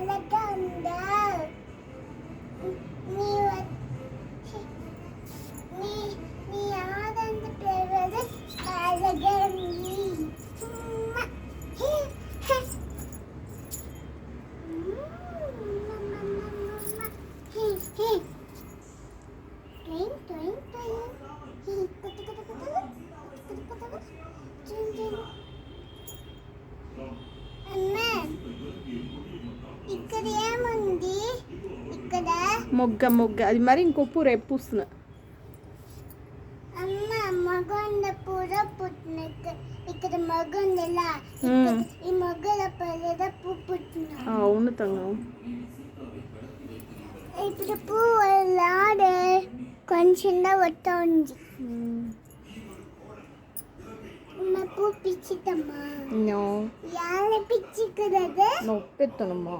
Let's మొగ్గ మొగ్గ అది మరి ఇంకొప్పు రేపు పూస్తున్నా అవును తంగం ఇప్పుడు పువ్వు ఆడే కొంచెం వస్తా ఉంది பூ பிச்சுட்டம்மா யாரை பிச்சுக்கிறது நொப்பெத்தணுமா